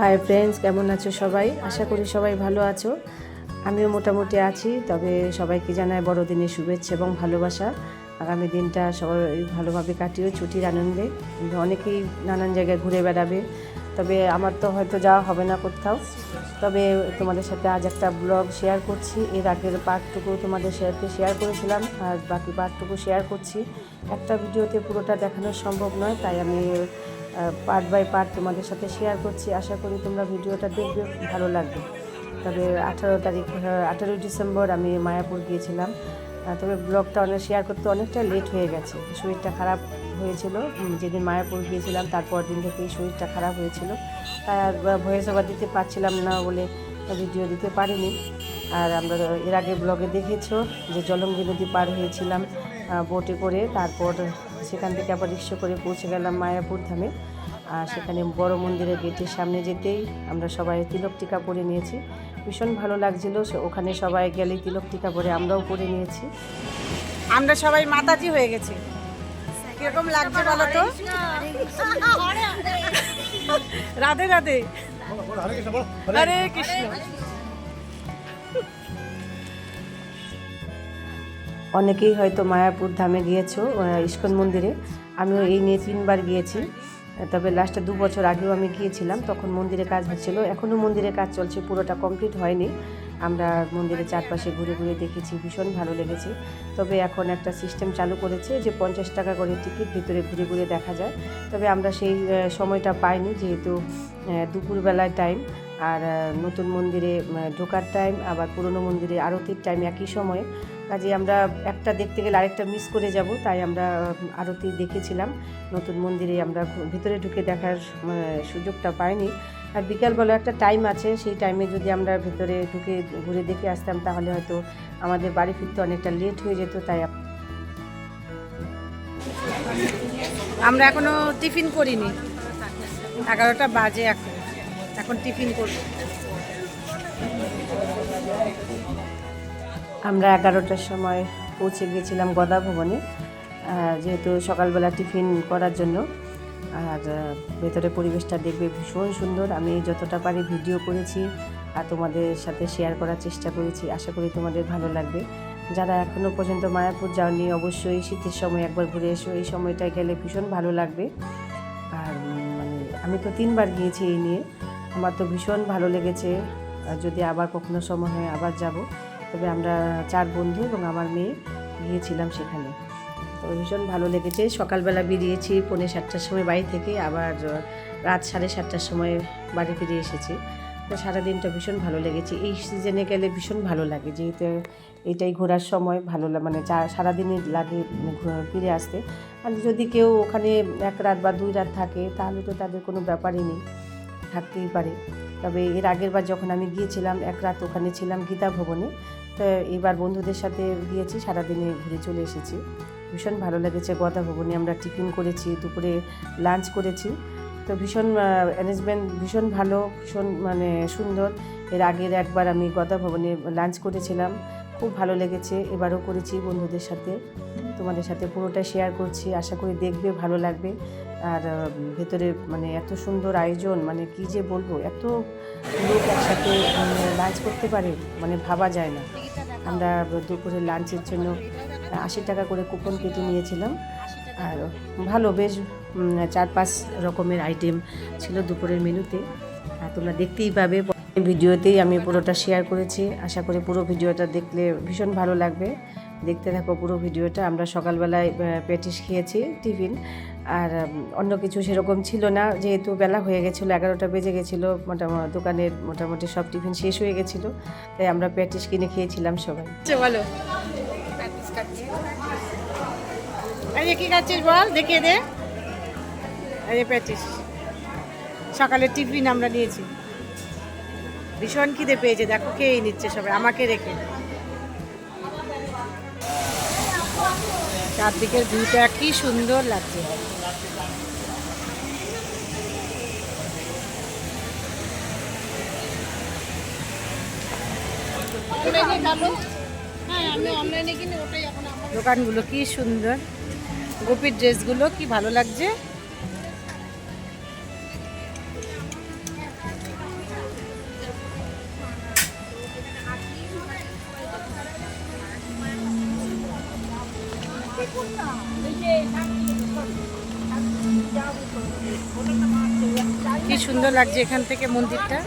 Hi friends কেমন আছো সবাই? আশা করি সবাই ভালো আছো। আমিও মোটামুটি আছি, তবে সবাইকে জানাই বড়দিনের শুভেচ্ছা এবং ভালোবাসা। আগামী দিনটা সবাই ভালোভাবে কাটিও, ছুটির আনন্দে। অনেকেই নানান জায়গায় ঘুরে বেড়াবে। তবে আমার তো হয়তো যাওয়া হবে না কোথাও। তবে তোমাদের সাথে আজ একটা ব্লগ শেয়ার করছি। এর আগের পার্টটুকু তোমাদের সাথে শেয়ার করেছিলাম। আর বাকি পার্টটুকু শেয়ার করছি। একটা ভিডিওতে পুরোটা দেখানো সম্ভব নয়, তাই আমি পার্ট বাই পার্ট তোমাদের সাথে শেয়ার করছি। আশা করি তোমরা ভিডিওটা দেখবে, ভালো লাগবে। তবে আঠারো তারিখ আঠারোই ডিসেম্বর আমি মায়াপুর গিয়েছিলাম। তবে ব্লগটা অনেক শেয়ার করতে অনেকটা লেট হয়ে গেছে। শরীরটা খারাপ হয়েছিল। যেদিন মায়াপুর গিয়েছিলাম, তারপর দিন থেকেই শরীরটা খারাপ হয়েছিল। আর ভয়েস ওভার দিতে পারছিলাম না বলে ভিডিও দিতে পারিনি। আর আমরা এর আগে ব্লগে দেখেছ যে জলঙ্গি নদী পার হয়েছিলাম বোটে করে। তারপর সেখান থেকে আবার রিক্সা করে পৌঁছে গেলাম মায়াপুর ধামে। আর সেখানে বড় মন্দিরের গেটের সামনে যেতেই আমরা সবাই তিলক টিকা পরে নিয়েছি। ভীষণ ভালো লাগছিল ওখানে সবাই গেলেই তিলক টিকা পরে আমরাও পরে নিয়েছি। আমরা সবাই মাতাজি হয়ে গেছি। কীরকম লাগছে বলো তো? রাধে রাধে। হরে কৃষ্ণ। অনেকেই হয়তো মায়াপুর ধামে গিয়েছো ইস্কন মন্দিরে। আমিও এই নিয়ে তিনবার গিয়েছি। তবে লাস্টে দু বছর আগেও আমি গিয়েছিলাম, তখন মন্দিরে কাজ হচ্ছিল। এখনও মন্দিরে কাজ চলছে, পুরোটা কমপ্লিট হয়নি। আমরা মন্দিরের চারপাশে ঘুরে ঘুরে দেখেছি ভীষণ ভালো লেগেছে। তবে এখন একটা সিস্টেম চালু করেছে যে পঞ্চাশ টাকা করে টিকিট ভিতরে ঘুরে ঘুরে দেখা যায়। তবে আমরা সেই সময়টা পাইনি যেহেতু আহ, দুপুরবেলায় টাইম আর নতুন মন্দিরে ঢোকার টাইম আবার পুরনো মন্দিরে আরতির টাইম একই সময়ে। কাজে আমরা একটা দেখতে গেলে আরেকটা মিস করে যাব তাই আমরা আরতি দেখেছিলাম। নতুন মন্দিরে আমরা ভিতরে ঢুকে দেখার সুযোগটা পাইনি। আর বিকালবেলা একটা টাইম আছে সেই টাইমে যদি আমরা ভিতরে ঢুকে ঘুরে দেখে আসতাম তাহলে হয়তো আমাদের বাড়ি ফিরতে অনেকটা লেট হয়ে যেত তাই আমরা এখনও টিফিন করিনি। এগারোটা বাজে এখন। এখন টিফিন করব। আমরা এগারোটার সময় পৌঁছে গিয়েছিলাম গদা ভবনে যেহেতু সকালবেলা টিফিন করার জন্য। আর ভেতরে পরিবেশটা দেখবে ভীষণ সুন্দর। আমি যতটা পারি ভিডিও করেছি আর তোমাদের সাথে শেয়ার করার চেষ্টা করেছি। আশা করি তোমাদের ভালো লাগবে। যারা এখনও পর্যন্ত মায়াপুর যাওনি, অবশ্যই শীতের সময় একবার ঘুরে এসো। এই সময়টায় গেলে ভীষণ ভালো লাগবে। আর মানে আমি তো তিনবার গিয়েছি এই নিয়ে। আমার তো ভীষণ ভালো লেগেছে। আর যদি আবার কখনো সময় হয়, আবার যাব। তবে আমরা চার বন্ধু এবং আমার মেয়ে গিয়েছিলাম সেখানে। ভীষণ ভালো লেগেছে। সকালবেলা বেরিয়েছি পৌনে সাতটার সময় বাড়ি থেকে, আবার রাত সাড়ে সাতটার সময় বাড়ি ফিরে এসেছি। তো সারাদিনটা ভীষণ ভালো লেগেছে। এই সিজনে গেলে ভীষণ ভালো লাগে, যেহেতু এটাই ঘোরার সময়, ভালো মানে চা- সারাদিনই লাগে মানে ফিরে আসতে। আর যদি কেউ ওখানে এক রাত বা দুই রাত থাকে, তাহলে তো তাদের কোনো ব্যাপারই নেই, থাকতেই পারে। তবে এর আগের বার যখন আমি গিয়েছিলাম, এক রাত ওখানে ছিলাম গীতা ভবনে, তো এবার বন্ধুদের সাথে গিয়েছি, সারাদিনে ঘুরে চলে এসেছি। ভীষণ ভালো লেগেছে গদা ভবনে আমরা টিফিন করেছি, দুপুরে লাঞ্চ করেছি। তো ভীষণ অ্যারেঞ্জমেন্ট ভীষণ ভালো, ভীষণ মানে সুন্দর। এর আগের একবার আমি গদা ভবনে লাঞ্চ করেছিলাম, খুব ভালো লেগেছে, এবারও করেছি বন্ধুদের সাথে। তোমাদের সাথে পুরোটা শেয়ার করছি, আশা করি দেখবে, ভালো লাগবে। আর ভেতরে মানে এত সুন্দর আয়োজন মানে কি যে বলব, এত লোক একসাথে লাঞ্চ করতে পারে মানে ভাবা যায় না। আমরা দুপুরে লাঞ্চের জন্য আশি টাকা করে কুপন কেটে নিয়েছিলাম। আর ভালো বেশ চার পাঁচ রকমের আইটেম ছিল দুপুরের মেনুতে। আর তোমরা দেখতেই পাবে ভিডিওতেই আমি পুরোটা শেয়ার করেছি। আশা করি পুরো ভিডিওটা দেখলে ভীষণ ভালো লাগবে। দেখতে থাকো পুরো ভিডিওটা। আমরা সকালবেলায় পেটিস খেয়েছি টিফিন। আর অন্য কিছু সেরকম ছিল না। যেহেতু বেলা হয়ে গেছিল এগারোটা বেজে গেছিল মোটামুটি দোকানের মোটামুটি সব টিফিন শেষ হয়ে গেছিল। তাই আমরা প্যাটিস কিনে খেয়েছিলাম সবাই। আচ্ছা, বলো। এই যে কি খাচ্ছিস বল? দেখিয়ে দে। এই যে প্যাটিস সকালে টিফিন আমরা নিয়েছি। ভীষণ খিদে পেয়েছে, দেখো খেয়েই নিচ্ছে সবাই, আমাকে রেখে। চারদিকের ভিউটা কি সুন্দর লাগছে। দোকানগুলো কি সুন্দর। গোপির ড্রেসগুলো কি ভালো লাগছে? কি সুন্দর লাগছে এখান থেকে মন্দিরটা।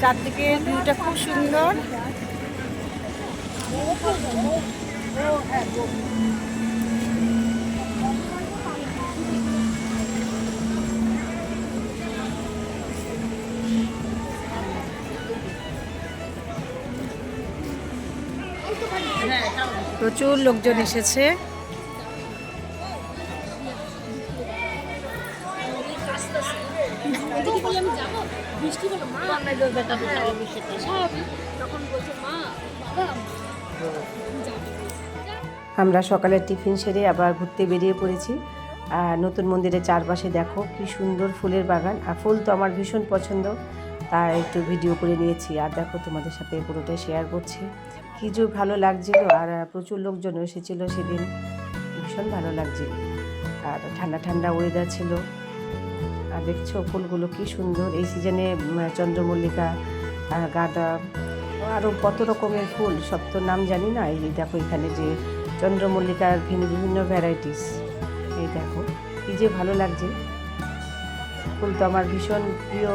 চারদিকে ভিউটা খুব সুন্দর। প্রচুর লোকজন এসেছে। আমরা সকালের টিফিন সেরে আবার ঘুরতে বেরিয়ে পড়েছি। আর নতুন মন্দিরের চারপাশে দেখো কি সুন্দর ফুলের বাগান। আর ফুল তো আমার ভীষণ পছন্দ, তাই একটু ভিডিও করে নিয়েছি। আর দেখো তোমাদের সাথে পুরোটাই শেয়ার করছি। কি যে ভালো লাগছিল, আর প্রচুর লোকজন এসেছিল সেদিন। ভীষণ ভালো লাগছিল। আর ঠান্ডা ঠান্ডা ওয়েদার ছিল। আর দেখছ ফুলগুলো কি সুন্দর। এই সিজনে চন্দ্রমল্লিকা গাঁদা আরও কত রকমের ফুল, সব তো নাম জানি না। এই দেখো এখানে যে চন্দ্রমল্লিকার ভিন্ন বিভিন্ন ভ্যারাইটিস এই দেখো, কি যে ভালো লাগছে। ফুল তো আমার ভীষণ প্রিয়।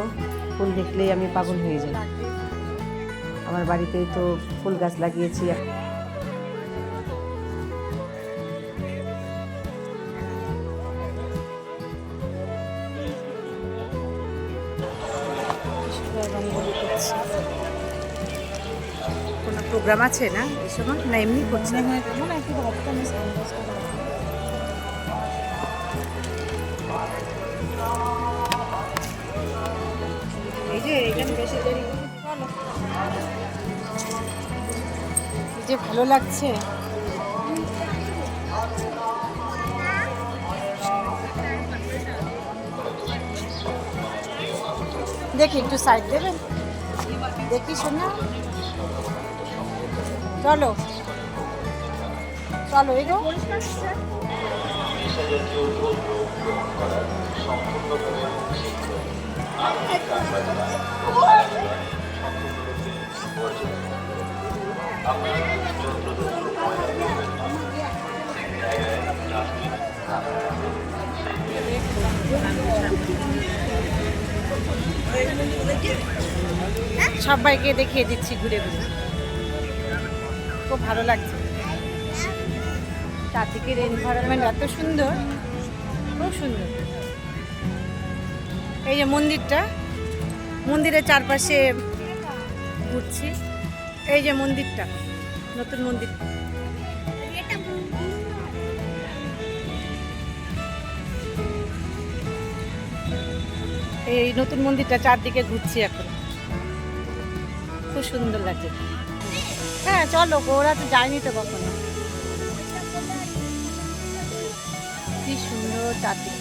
ফুল দেখলেই আমি পাগল হয়ে যাই। আমার বাড়িতে তো ফুল গাছ লাগিয়েছি প্রোগ্রাম আছে না? এই সময়? না, এমনি করছে? এই যে বেশি দেরি। যে, ভালো লাগছে। দেখি, একটু সাইড দেবেন? দেখি শোনা চলো। চলো এগো সবাইকে দেখিয়ে দিচ্ছি ঘুরে ঘুরে। খুব ভালো লাগছে। চারদিকের এনভায়রনমেন্ট এত সুন্দর, খুব সুন্দর। এই যে মন্দিরটা, মন্দিরের চারপাশে ঘুরছি। এই যে মন্দিরটা, নতুন মন্দির। এই নতুন মন্দিরটা চারদিকে ঘুরছি এখন। খুব সুন্দর লাগছে। হ্যাঁ চলো ওরা তো যায়নি তো কখনো। কি সুন্দর চারদিক।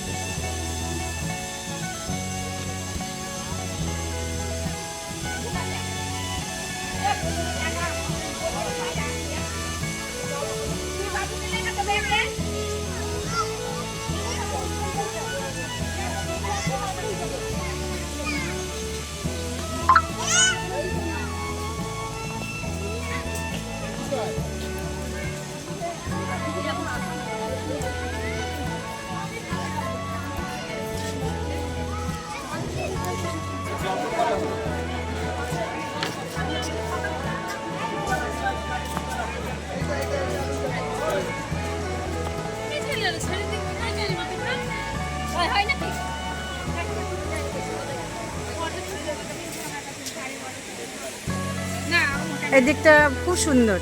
এই দিকটা খুব সুন্দর।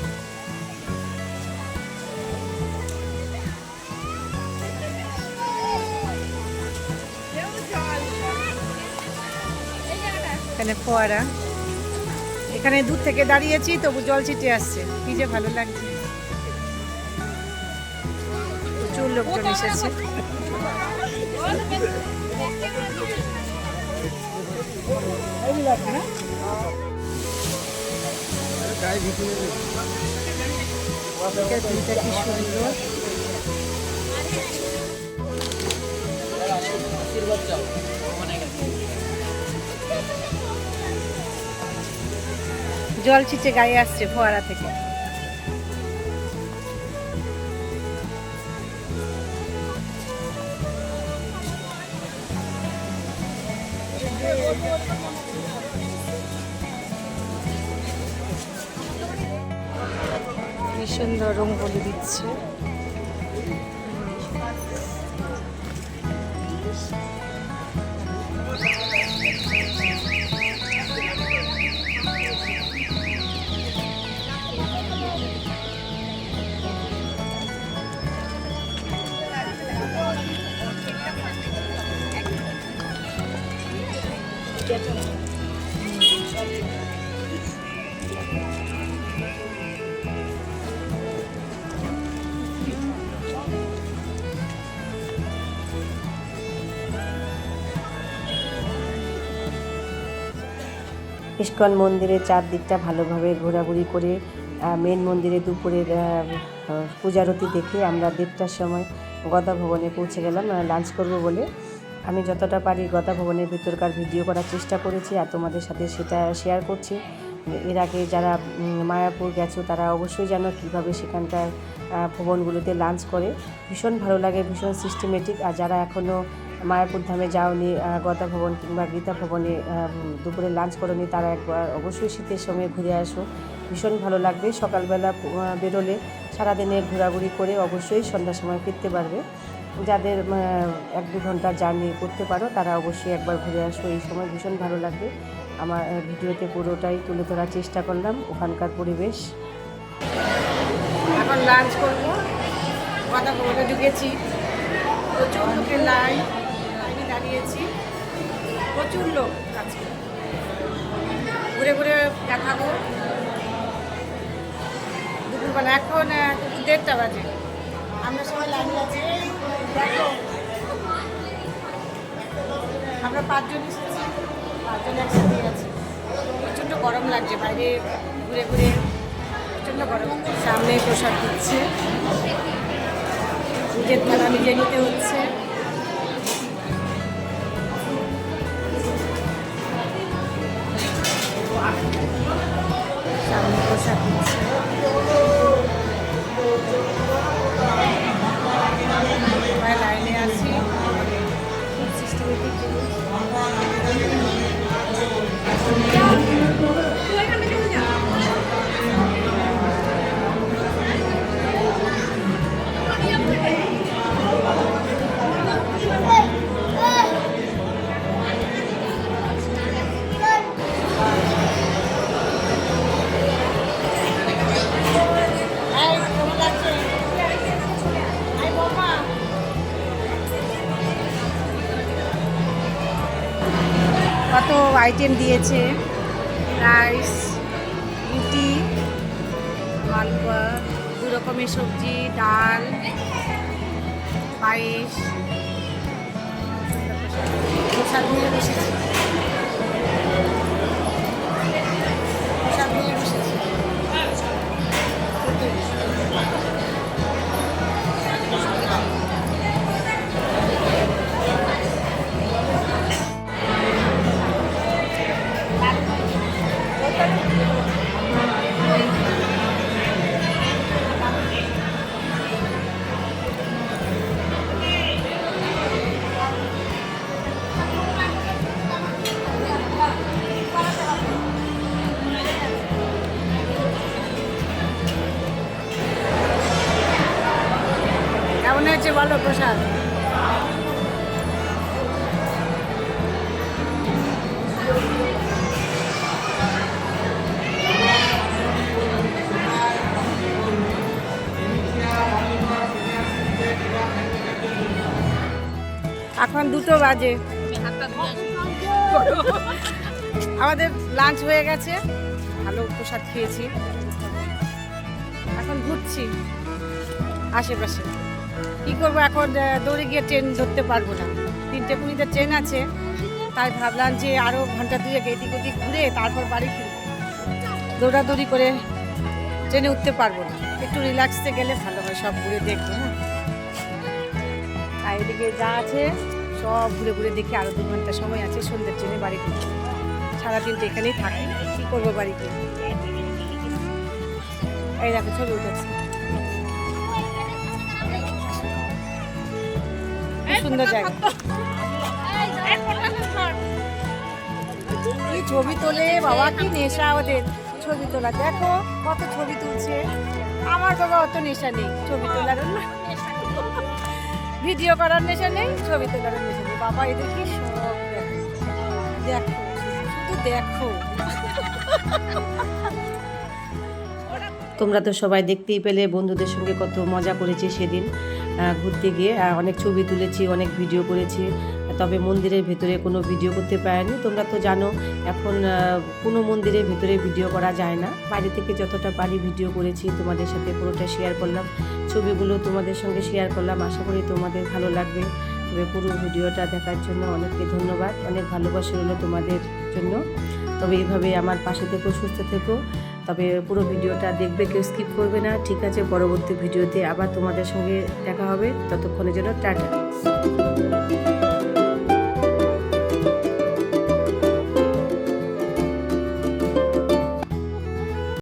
এখানে ফোয়ারা। এখানে দূর থেকে দাঁড়িয়েছি, তবু জল ছিটে আসছে। কি যে ভালো লাগছে। প্রচুর লোকজন এসেছে। এদিকের ভিউটা কি সুন্দর। জল ছিটে গায়ে আসছে ফোয়ারা থেকে। কি সুন্দর রঙ্গোলি দিচ্ছে। ইস্কন মন্দিরের চারদিকটা ভালোভাবে ঘোরাঘুরি করে মেন মন্দিরে দুপুরের পূজারতি দেখে আমরা দেড়টার সময় গদা ভবনে পৌঁছে গেলাম। লাঞ্চ করব বলে। আমি যতটা পারি গদা ভবনের ভিতরকার ভিডিও করার চেষ্টা করেছি আর তোমাদের সাথে সেটা শেয়ার করছি। এর আগে যারা মায়াপুর গেছো তারা অবশ্যই জানো কীভাবে সেখানকার ভবনগুলোতে লাঞ্চ করে। ভীষণ ভালো লাগে, ভীষণ সিস্টেমেটিক আর যারা এখনও মায়াপুর ধামে যাওনি গদা ভবন কিংবা গীতা ভবনে দুপুরে লাঞ্চ করনি, তারা একবার অবশ্যই শীতের সময় ঘুরে আসো। ভীষণ ভালো লাগবে, সকালবেলা বেরোলে সারাদিনে ঘোরাঘুরি করে অবশ্যই সন্ধ্যার সময় ফিরতে পারবে। যাদের এক দু ঘণ্টা জার্নি করতে পারো, তারা অবশ্যই একবার ঘুরে আসো, এই সময় ভীষণ ভালো লাগবে। আমার ভিডিওতে পুরোটাই তুলে ধরার চেষ্টা করলাম, ওখানকার পরিবেশ। এখন লাঞ্চ করব কথা ঢুকেছি। প্রচুর লোকের লাইন প্রচুর লোক আছে। ঘুরে ঘুরে দেখাবো। দুপুরবেলা এখন দেড়টা বাজে। আমরা সবাই লাইনে আছি। আমরা পাঁচজন এসেছি, পাঁচজন একসাথে আছি। প্রচণ্ড গরম লাগছে, বাইরে ঘুরে ঘুরে প্রচণ্ড গরম। সামনে প্রসাদ দিচ্ছে। নিজের থালা নিজে নিতে হচ্ছে। খুব সিস্টেমেটিক কত আইটেম দিয়েছে? রাইস রুটি, মালপোয়া দু রকমের সবজি, ডাল, পায়েস। প্রসাদ নিয়ে বসেছি। প্রসাদ নিয়ে বসেছি। এখন দুটো বাজে। আমাদের লাঞ্চ হয়ে গেছে। ভালো প্রসাদ খেয়েছি। এখন ঘুরছি আশেপাশে। কি করব এখন দৌড়ে গিয়ে ট্রেন ধরতে পারব না। তিনটে কুড়িতে ট্রেন আছে। তাই ভাবলাম যে আরও ঘণ্টা দুয়েক এদিক ওদিক ঘুরে তারপর বাড়ি ফিরব। দৌড়াদৌড়ি করে ট্রেনে উঠতে পারব না। একটু রিল্যাক্সে গেলে ভালো হয়, সব ঘুরে দেখব হ্যাঁ। আর এদিকে যা আছে। সব ঘুরে ঘুরে দেখি আরও দু ঘণ্টা সময় আছে সন্ধ্যের ট্রেনে বাড়ি সারাদিন তো এখানেই থাকি। কী করব বাড়িতে? এই দেখো ছবি উঠেছে। সুন্দর জায়গা। ছবি তোলে বাবা কি নেশা ওদের। ছবি তোলা দেখো কত ছবি তুলছে। আমার বাবা অত নেশা নেই ছবি তোলার না ভিডিও করার নেশা নেই, ছবি তোলার নেশা নেই। বাবা, এদের কি শুধু দেখো। তোমরা তো সবাই দেখতেই পেলে, বন্ধুদের সঙ্গে কত মজা করেছি সেদিন। ঘুরতে গিয়ে অনেক ছবি তুলেছি, অনেক ভিডিও করেছি। তবে মন্দিরের ভেতরে কোনো ভিডিও করতে পারিনি। তোমরা তো জানো, এখন কোনো মন্দিরের ভেতরে ভিডিও করা যায় না। বাড়ি থেকে যতটা পারি ভিডিও করেছি, তোমাদের সাথে পুরোটা শেয়ার করলাম। ছবিগুলো তোমাদের সঙ্গে শেয়ার করলাম। আশা করি তোমাদের ভালো লাগবে। তবে পুরো ভিডিওটা দেখার জন্য অনেককে ধন্যবাদ। অনেক ভালোবাসা হলো তোমাদের জন্য। তবে এইভাবে আমার পাশে থেকেও সুস্থ থেকো। তবে পুরো ভিডিওটা দেখবে কেউ স্কিপ করবে না। ঠিক আছে, পরবর্তী ভিডিওতে আবার তোমাদের সঙ্গে দেখা হবে। ততক্ষণের জন্য টাটা।